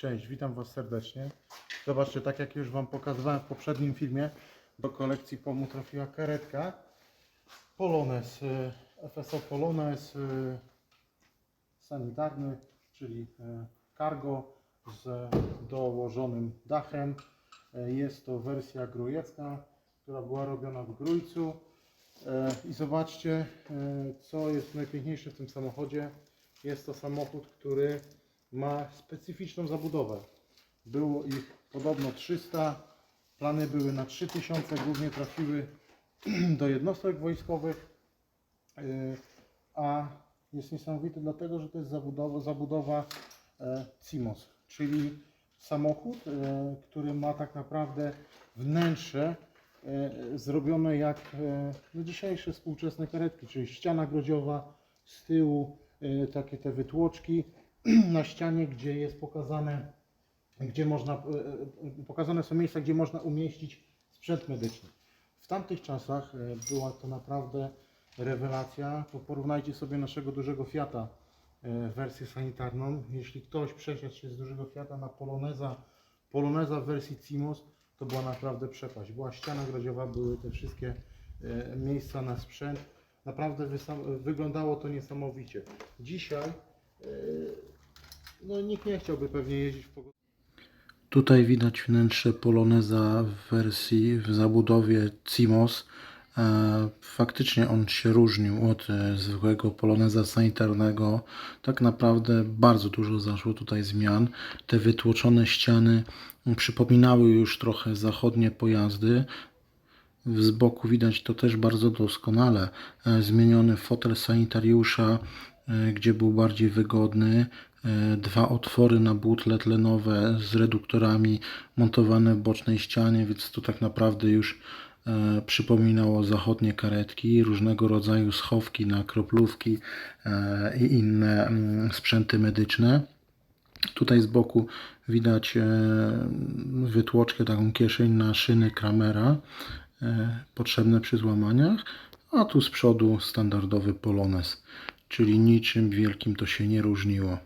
Cześć, witam Was serdecznie. Zobaczcie, tak jak już Wam pokazywałem w poprzednim filmie, do kolekcji POMu trafiła karetka Polones, y, FSO Polones y, sanitarny, czyli y, cargo z dołożonym dachem. Jest to wersja grujecka, która była robiona w Grójcu. I zobaczcie, co jest najpiękniejsze w tym samochodzie. Jest to samochód, który ma specyficzną zabudowę. Było ich podobno 300, plany były na 3000, głównie trafiły do jednostek wojskowych, Yy, a jest niesamowity dlatego, że to jest zabudowa, zabudowa e, CIMOS, czyli samochód, e, który ma tak naprawdę wnętrze e, zrobione jak e, no dzisiejsze współczesne karetki, czyli ściana grodziowa, z tyłu e, takie te wytłoczki, na ścianie, gdzie jest pokazane, gdzie można, e, e, pokazane są miejsca, gdzie można umieścić sprzęt medyczny. W tamtych czasach e, była to naprawdę rewelacja. To porównajcie sobie naszego dużego Fiata wersję sanitarną. Jeśli ktoś przesiadł się z dużego Fiata na Poloneza, Poloneza w wersji CIMOS, to była naprawdę przepaść. Była ściana grodziowa, były te wszystkie miejsca na sprzęt. Naprawdę wyglądało to niesamowicie. Dzisiaj no, nikt nie chciałby pewnie jeździć w pogodzie. Tutaj widać wnętrze Poloneza w wersji, w zabudowie CIMOS. E, Faktycznie on się różnił od e, zwykłego Poloneza sanitarnego. Tak naprawdę bardzo dużo zaszło tutaj zmian. Te wytłoczone ściany przypominały już trochę zachodnie pojazdy. Z boku widać to też bardzo doskonale. E, Zmieniony fotel sanitariusza, gdzie był bardziej wygodny. E, Dwa otwory na butle tlenowe z reduktorami montowane w bocznej ścianie, więc to tak naprawdę już e, przypominało zachodnie karetki, różnego rodzaju schowki na kroplówki e, i inne mm, sprzęty medyczne. Tutaj z boku widać e, wytłoczkę, taką kieszeń na szyny Kramera, e, potrzebne przy złamaniach, a tu z przodu standardowy Polones, czyli niczym wielkim to się nie różniło.